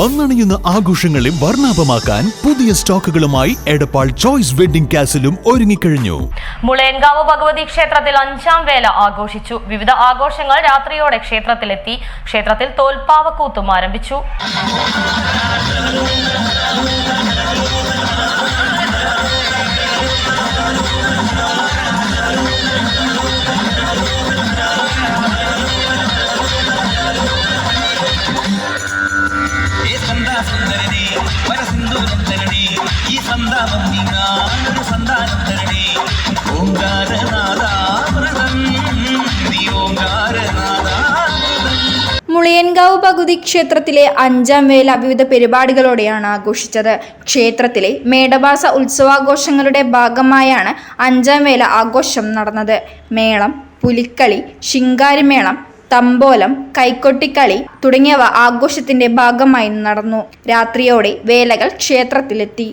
വന്നണിയുന്ന ആഘോഷങ്ങളെ വർണാഭമാക്കാൻ പുതിയ സ്റ്റോക്കുകളുമായി എടപ്പാൾ ചോയ്സ് വെഡിംഗ് കാസിലും ഒരുങ്ങിക്കഴിഞ്ഞു. മുളയൻകാവ് ഭഗവതി ക്ഷേത്രത്തിൽ അഞ്ചാം വേല ആഘോഷിച്ചു. വിവിധ ആഘോഷങ്ങൾ രാത്രിയോടെ ക്ഷേത്രത്തിലെത്തി. ക്ഷേത്രത്തിൽ തോൽപ്പാവക്കൂത്തും ആരംഭിച്ചു. വരസിന്ദൂരം തരണേ ഈ സന്താപം നീങ്ങാനൊരു സന്താനം തരണേ. മുളിയൻകാവ് പകുതി ക്ഷേത്രത്തിലെ അഞ്ചാം വേല വിവിധ പരിപാടികളോടെയാണ് ആഘോഷിച്ചത്. ക്ഷേത്രത്തിലെ മേടഭാസ ഉത്സവാഘോഷങ്ങളുടെ ഭാഗമായാണ് അഞ്ചാം വേല ആഘോഷം നടന്നത്. മേളം പുലിക്കളി ശിങ്കാരിമേളം തമ്പോലം കൈക്കൊട്ടിക്കളി തുടങ്ങിയവ ആഘോഷത്തിന്റെ ഭാഗമായി നടന്നു. രാത്രിയോടെ വേലകൾ ക്ഷേത്രത്തിലെത്തി.